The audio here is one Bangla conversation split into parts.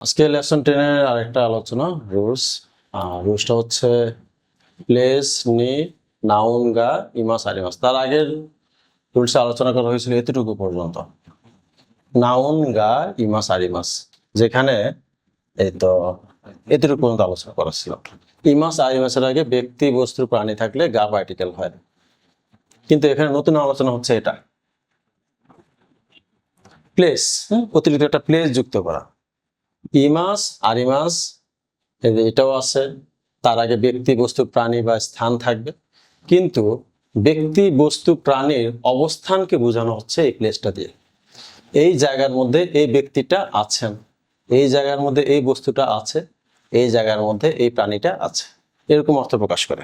আজকে লেসন টেনের আরেকটা আলোচনা, রুলস। রুলসটা হচ্ছে প্লেস নি নাউন, গা, ইমাস আরিমাস তার আগের রুলসে আলোচনা করা হয়েছিল এতটুকু পর্যন্ত। নাউন, গা, ইমাস আরিমাস যেখানে এই তো এতটুকু পর্যন্ত আলোচনা করা ছিল। ইমাস আরিমাসের আগে ব্যক্তি, বস্তু, প্রাণী থাকলে গা পার্টিকেল হয়। কিন্তু এখানে নতুন আলোচনা হচ্ছে এটা। প্লেস অতিরিক্ত একটা প্লেস যুক্ত করা। ইমাস, আরিমাস, এই যে এটাও আছে। তার আগে ব্যক্তি, বস্তু, প্রাণী বা স্থান থাকবে। কিন্তু ব্যক্তি, বস্তু, প্রাণীর অবস্থানকে বোঝানো হচ্ছে এই প্লেসটা দিয়ে। এই জায়গার মধ্যে এই ব্যক্তিটা আছেন। এই জায়গার মধ্যে এই বস্তুটা আছে। এই জায়গার মধ্যে এই প্রাণীটা আছে। এরকম অর্থ প্রকাশ করে।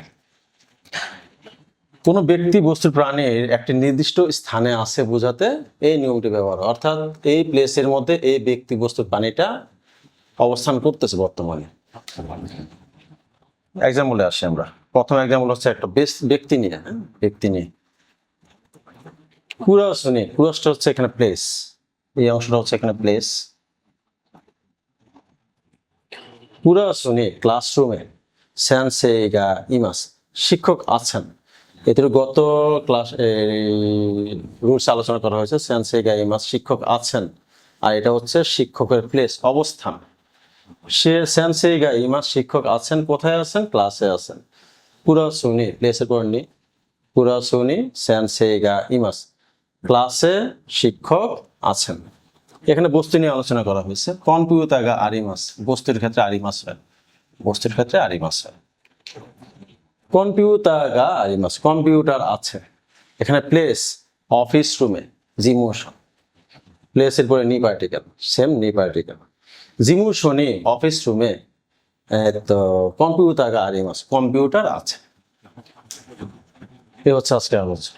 কোনো ব্যক্তি, বস্তু, প্রাণীর একটি নির্দিষ্ট স্থানে আছে বোঝাতে এই নিয়মটি ব্যবহার। অর্থাৎ এই প্লেসের মধ্যে এই ব্যক্তি, বস্তু, প্রাণীটা অবস্থান করতেছে বর্তমানে। এক্সাম্পলে আসি আমরা। প্রথম এক্সাম্পল হচ্ছে একটা বেস- ব্যক্তি নিয়ে হ্যাঁ? ব্যক্তি নিয়ে। কুরাস নিয়ে কুরাসটা হচ্ছে এখানে প্লেস এই অংশটা হচ্ছে এখানে প্লেস কুরাস নিয়ে ক্লাসরুমে স্যানসেগা ইমাস শিক্ষক আছেন। এদের গত ক্লাস রুলস আলোচনা করা হয়েছে। স্যানসেগা ইমাস শিক্ষক আছেন। আর এটা হচ্ছে শিক্ষকের প্লেস অবস্থান। সে স্যানসেগা ইমাস শিক্ষক আছেন, কোথায় আছেন? ক্লাসে আছেন। পুরা শুনি প্লেসের পর নি পুরা শুনি স্যানসেগা ইমাস ক্লাসে শিক্ষক আছেন। এখানে বস্তু নিয়ে আলোচনা করা হয়েছে। কম্পিউটার গা আরিমাস বস্তুর ক্ষেত্রে আরিমাস হয়। বস্তুর ক্ষেত্রে আরিমাস হয়। কম্পিউটার গা আরিমাস কম্পিউটার আছে। এখানে প্লেস অফিস রুমে জিমোশন প্লেসের পরে নি পার্টিকেল সেম নি পার্টিকেল জিমুশনি অফিস রুমে তো কম্পিউটার আর মাস কম্পিউটার আছে। এ হচ্ছে আজকে আলোচনা।